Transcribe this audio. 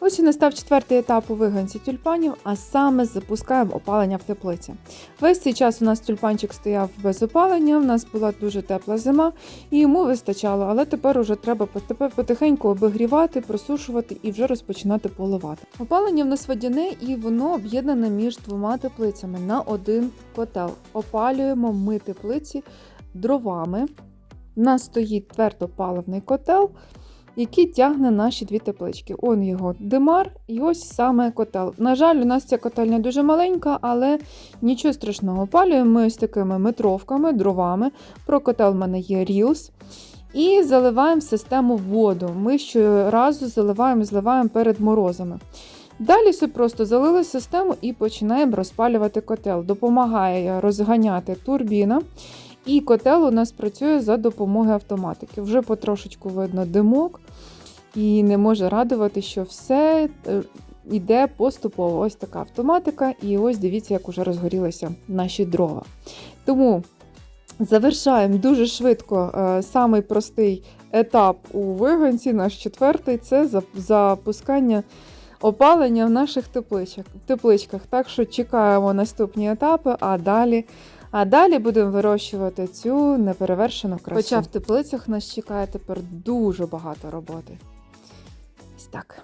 Ось і настав четвертий етап у виганці тюльпанів, а саме запускаємо опалення в теплиці. Весь цей час у нас тюльпанчик стояв без опалення, у нас була дуже тепла зима, і йому вистачало, але тепер уже треба потихеньку обігрівати, просушувати і вже розпочинати поливати. Опалення в нас водяне і воно об'єднане між двома теплицями на один котел. Опалюємо ми теплиці дровами. У нас стоїть твердопаливний котел, який тягне наші дві теплички. Он його димар, і ось саме котел. На жаль, у нас ця котельня дуже маленька, але нічого страшного. Опалюємо ми ось такими метровками, дровами. Про котел в мене є Reels. І заливаємо в систему воду. Ми щоразу заливаємо, зливаємо перед морозами. Далі все просто залили систему і починаємо розпалювати котел. Допомагає розганяти турбіна. І котел у нас працює за допомогою автоматики. Вже потрошечку видно димок, і не може радувати, що все е, йде поступово. Ось така автоматика, і ось дивіться, як уже розгорілися наші дрова. Тому завершаємо дуже швидко е, самий простий етап у виганці, наш четвертий це запускання опалення в наших тепличках. тепличках. Так що чекаємо наступні етапи, а далі. А далі будемо вирощувати цю неперевершену красу. Хоча в теплицях нас чекає тепер дуже багато роботи. Ось так.